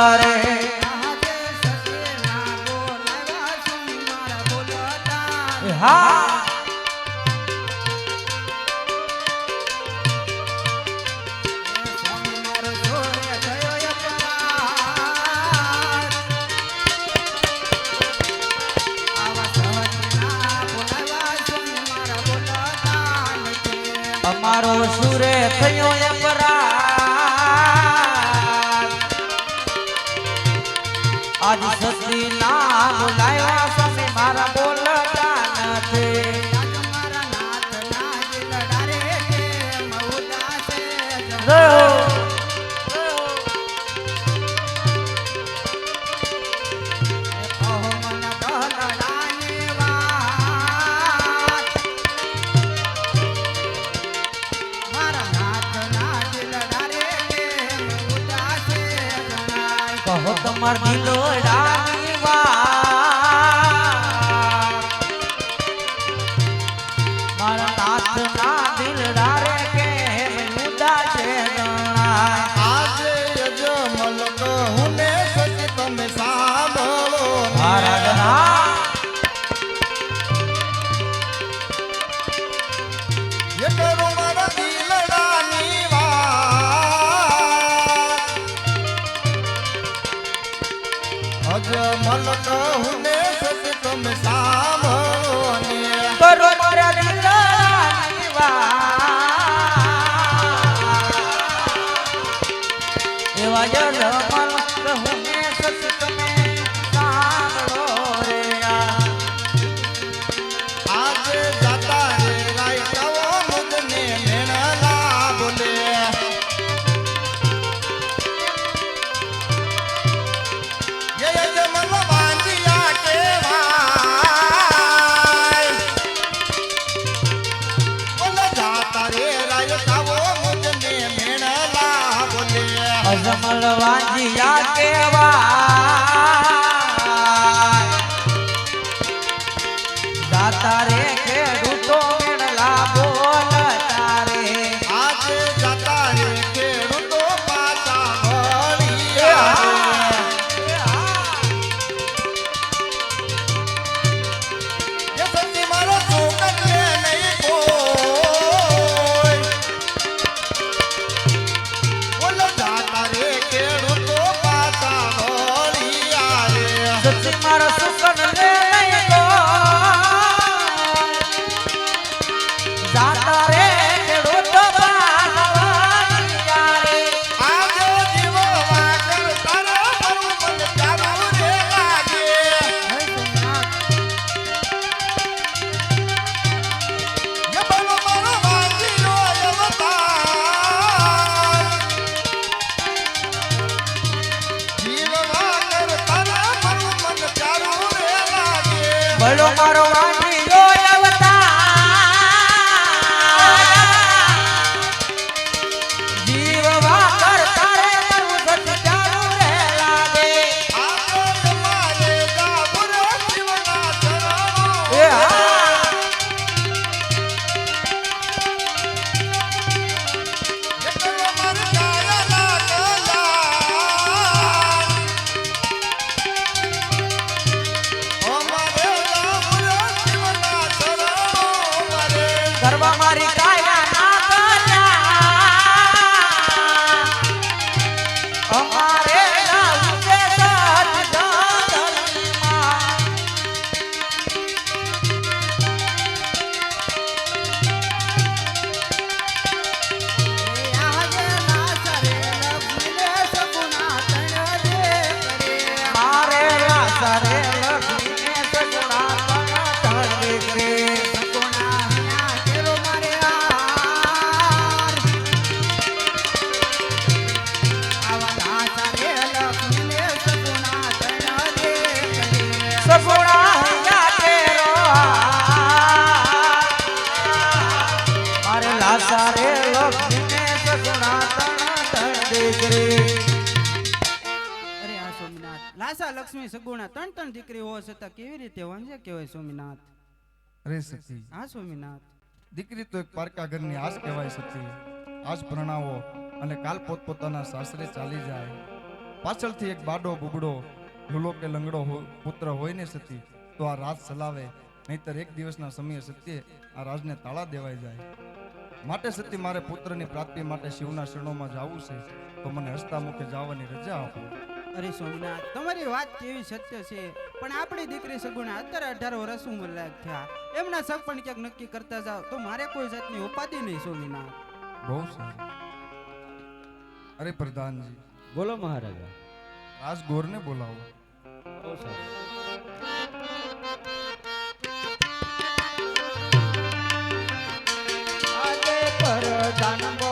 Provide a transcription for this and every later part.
તારે હા. અમારો સુરે થયો એમ નથી નામ લાયા સ્વામી મારા બોલતા નથી. મારા નાથ ના જ લડારે છે મૌલા છે લક્ષ્મી સગુણા ત્રણ ત્રણ દીકરી હોવા છતાં કેવી રીતે વાંજે કહેવાય સોમનાથ રે સતી હા સ્વામિનાથ. દીકરી તો એક પારકા ઘરની આસ કહેવાય સતી આસ પ્રણાવો અને કાલ પોતપોતાના સાસરે ચાલી જાય. પાછળથી એક બાડો બુબડો લુલો કે લંગડો પુત્ર હોય ને સતી તો આ રાજ ચલાવે નહીતર એક દિવસના સમયે સત્યે આ રાજને તાળા દેવાઈ જાય. માટે સતી મારે પુત્રની પ્રાપ્તિ માટે શિવના શરણોમાં જવું છે તો મને હસતા મુખે જવાની રજા આપો. અરે સોમનાથ તમારી વાત કેવી સત્ય છે? પણ આપણી દીકરી સગુણા અત્યારે અઢાર વર્ષ ઉંમર લાયક થયા. એમના શક પણ ક્યાંક નક્કી કરતા જાવ તો મારે કોઈ જાતની ઉપાધિ નહીં સોમનાથ. બહુ સારું. અરે પ્રધાનજી. બોલો મહારાજા. રાજગોરને બોલાવો. બહુ સારું. આજે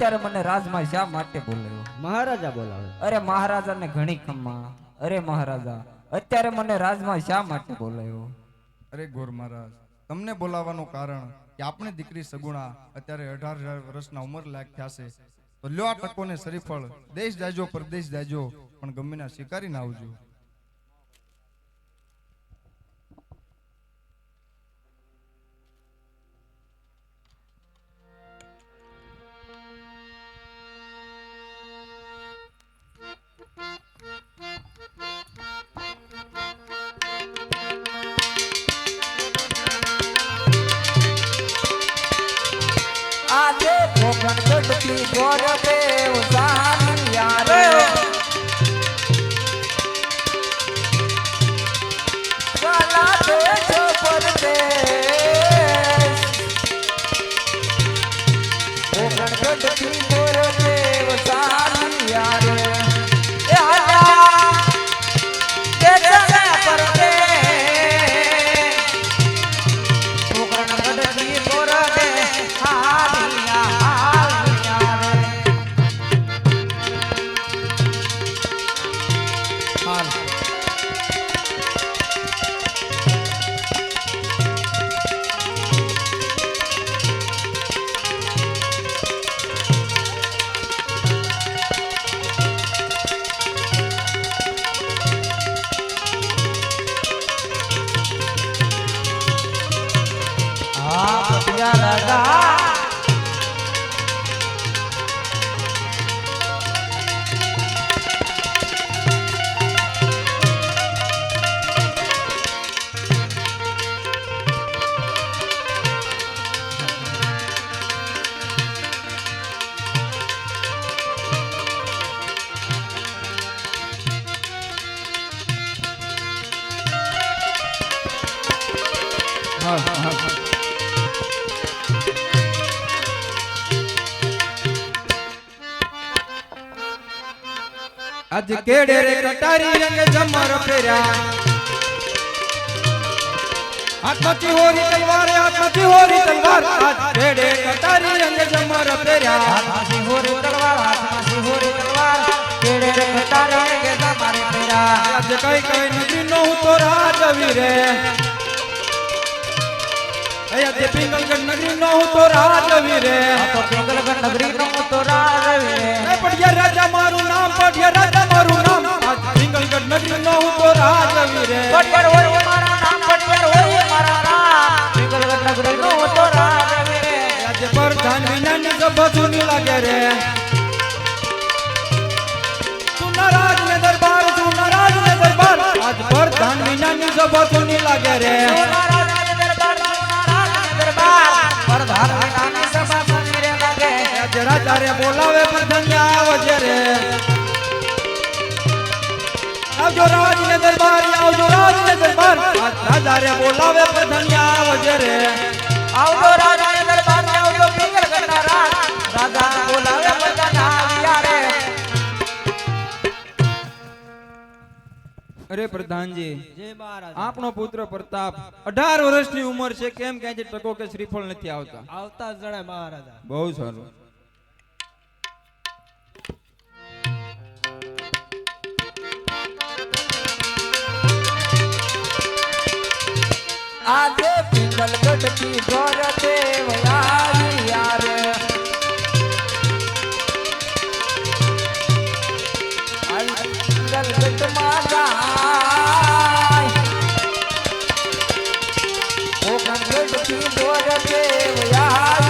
અત્યારે મને રાજમાં શા માટે બોલાવ્યો? મહારાજા બોલાવે. અરે મહારાજાને ઘણી ખમ્મા અરે મહારાજા અત્યારે મને રાજમાં શા માટે બોલાવ્યો? અરે ગોર મહારાજ તમને બોલાવવાનું કારણ કે આપણી દીકરી સગુણા અત્યારે અઢાર વર્ષના ઉંમર લાયક થયા છે તો લ્યો આ તકોને શરીફળ દેશ જાજો પરદેશ જાજો પણ ગમીના શિકારી ના આવજો. ભોગન ગઢથી ગોરદેવ સાનિયા રે આજ કેડે રે કટારી રંગ જમર ફેર્યા. હાથમાંથી હોરી તલવાર હાથમાંથી હોરી તલવાર આજ કેડે કટારી રંગ જમર ફેર્યા. હાથમાં હોરી તલવાર હાથમાં હોરી તલવાર કેડે રે કટારી રંગ જમર ફેર્યા. આજ કઈ કઈ નદી નો તો રાજવી રે આજે પિંગલગઢ નગરી નો તો રાજવી રે તો પિંગલગઢ નગરી નો તો રાજ રે એ પઢિયા રાજા મારું નામ પઢિયા રાજા મારું નામ પિંગલગઢ નગરી નો તો રાજવી રે પટિયાર હોય મારા નામ પટિયાર હોય મારા નામ પિંગલગઢ નગરી નો તો રાજ રે આજે પરધાન વિનાની સભા લાગે રે સુનરાજ ને દરબાર સુનરાજ ને દરબાર આજ પ્રધાન વિનાની સભા સુની લાગે રે આવજો રાજને દરબાર આવજો રાજને દરબાર રાજા રે બોલાવે પ્રધાન આવજે રે. આવજો રાજને દરબાર આવજો આવજો કરના રાજ. રાજા બોલાવે બધાને રે. અરે પ્રધાનજી જય મહારાજ. આપણો પુત્ર પ્રતાપ અઢાર વર્ષની ઉંમર છે. કેમ ક્યાંથી ટકો કે શ્રીફળ નથી આવતા? આવતા જણાય મહારાજા. બહુ સારું. આજે થી દેવ આવ્યા રે આઈ પિંગલગઢમાં જાય ઓગણગઢથી દેવ આવ્યા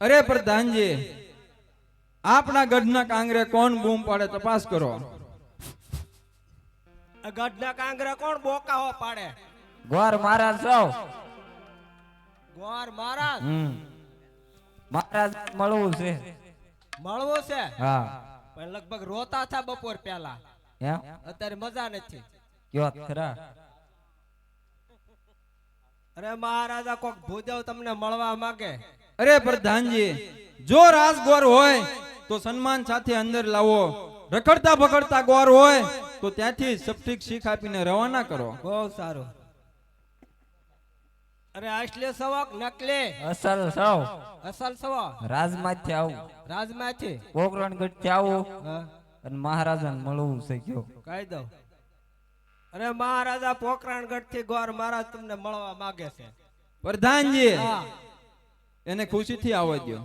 અરે પ્રધાનજી આપણા ગઢના કાંગરે કોણ બૂમ પાડે તપાસ કરો. ગઢના કાંગરા કોણ બોકાઓ પાડે? ગોર મહારાજ સૌ ગોર મહારાજ? હમ. મહારાજ મળવું છે. મળવું છે? હા. પણ લગભગ રોતા થા બપોર પહેલા. એમ? અત્યારે મજા નથી. કયો ખરા? અરે મહારાજા કોક ભૂદેવ તમને મળવા માંગે? અરે પ્રધાનજી જો રાજગોર હોય તો સન્માન સાથે અંદર લાવો. રખડતા ભખડતા ગોર હોય તો ત્યાંથી સપ્તિક શીખ આપીને રવાના કરો. બહુ સારું. અરે આશલે સવક નકલે. અસલ સવ. અસલ સવા. રાજમાંથી આવું. રાજમાંથી. પોકરણગઢથી આવું અને મહારાજાને મળવું છે કયો કહી દઉં. અરે મહારાજા પોકરાણગઢથી ગોર મહારાજ તમને મળવા માંગે છે. પ્રધાનજી હા. એને ખુશીથી આવવા દો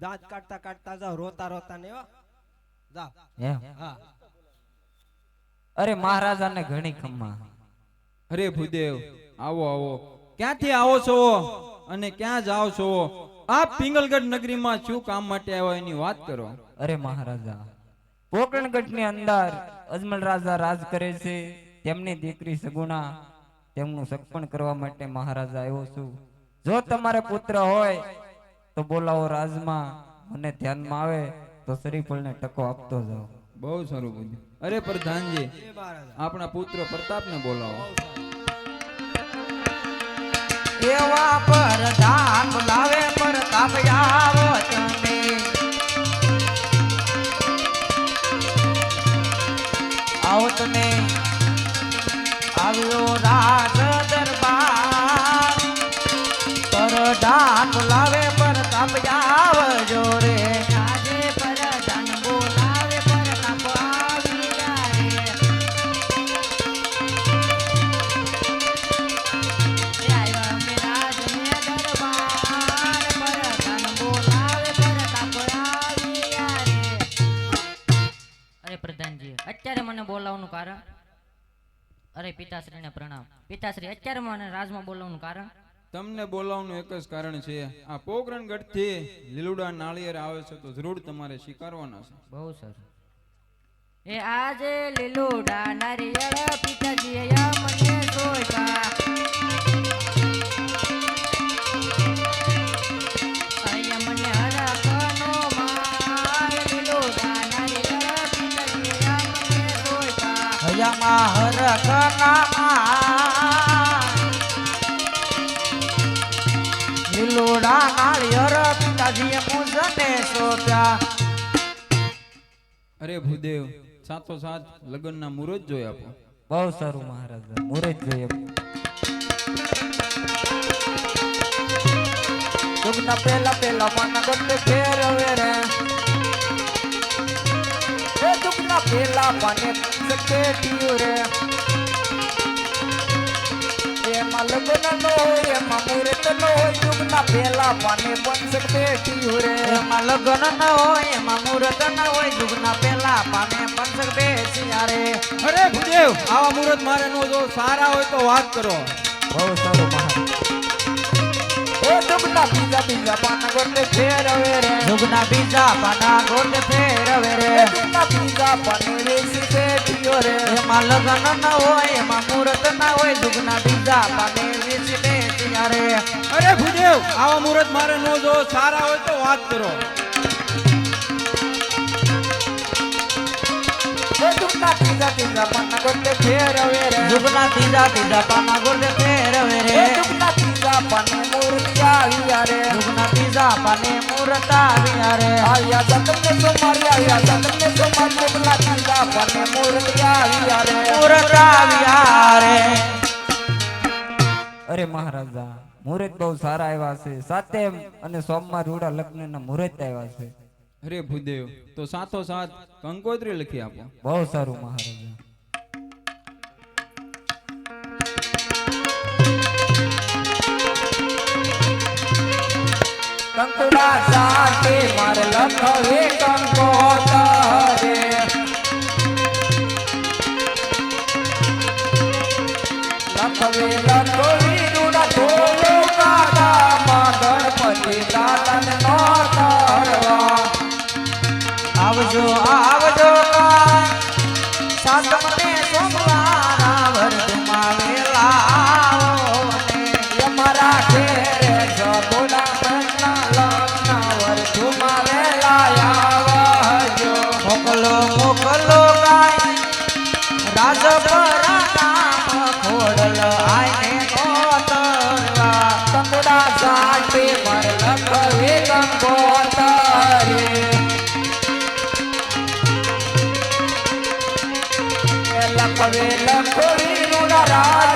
દાંત કાઢતા કાઢતા જાઓ રોતા રોતા ને જાઓ. હા. અરે મહારાજાને ઘણી ખમ્મા અરે ભૂદેવ આવો આવો. ક્યાંથી આવો છો? અને ક્યાં જાઓ છો? આપ પિંગલગઢ નગરીમાં શું કામ માટે આવ્યા એની વાત કરો. અરે મહારાજા પોકરણગઢની અંદર અજમલ રાજા રાજ કરે છે તેમની દીકરી સગુણા તેમનું સગપણ કરવા માટે મહારાજા આવ્યો છું. જો તમારે પુત્ર હોય તો બોલાવો રાજમાં મને ધ્યાનમાં આવે તો શ્રીફળને ટકો આપતો જાઓ. બહુ સારું ભૂદેવ અરે પ્રધાનજી, આપણા પુત્ર પ્રતાપને બોલાવો. એવા પરધાન બોલાવે પ્રતાપ આવો તમે. આવો તમે. આવ્યો રાજ દરબાર. પરધાન બોલાવે પ્રતાપ આવજો રે અરે પિતાશ્રીને પ્રણામ. પિતાશ્રી અત્યારે મને રાજમાં બોલાવવાનું કારણ? તમને બોલાવવાનું એક જ કારણ છે. આ પોકરણથી લીલુડા નાળિયેર આવે છે તો જરૂર તમારે સ્વીકારવાના છે. બહુ સારું. એ આજે લીલુડા નારિયેળ પિતાજી મને સોયતા અરે ભૂદેવ સાતો સાત લગ્નના મુહૂર્ત જોઈ આપો. બહુ સારું મહારાજ, મુહૂર્ત જોઈ આપો. પેલા પેલા મન ગોટ ફેરવે રે. પેલા પાને સકે રે? એમાં લગ્ન નો હોય એમાં મુહૂર્ત નો હોય દુગના પેલા પાને બેઠી રે? એમાં લગ્ન ન હોય એમાં મુહૂર્ત ન હોય જુગના પેલા પાને બેસી રે? અરે ભૂદેવ આવા મુહૂર્ત મારે નો જો સારા હોય તો વાત કરો. બહુ સારું બીજા પાના ગોતે ફેરવે રે. દુગના બીજા પાના ગોટે ફેરવે રે. એ દુગના બીજા પાને વેસી બેઠીઓ રે. એમાં લગન ન હોય એમાં મુહૂર્ત ના હોય દુગના બીજા પાને વીસ બેઠિયા રે. અરે ભુદેવ આવા મુહૂર્ત મારે નો જો સારા હોય તો વાત કરો. અરે મહારાજા, મુહૂર્ત બહુ સારા આવ્યા છે. સાથે અને સોમવાર રૂડા લગ્નના મુહૂર્ત આવ્યા છે. અરે ભૂદેવ તો સાથો સાથ કંકોત્રી લખી આપો. બહુ સારું મહારાજા. કંકુડા સાથે મારે લખવે કંકોતરે લખવે લખવી નું રાજ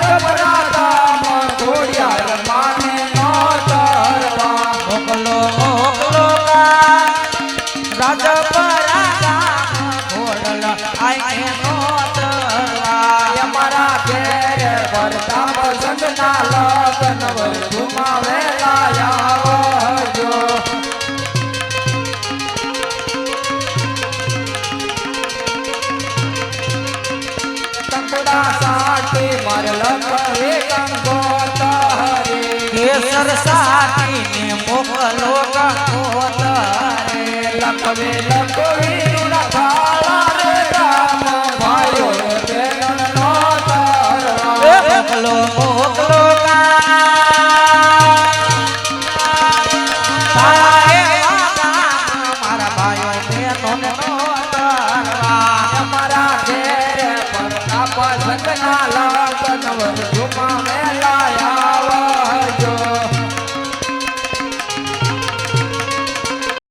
કેસર સાટીને મોકલો કંકોતરે લખવે લખવી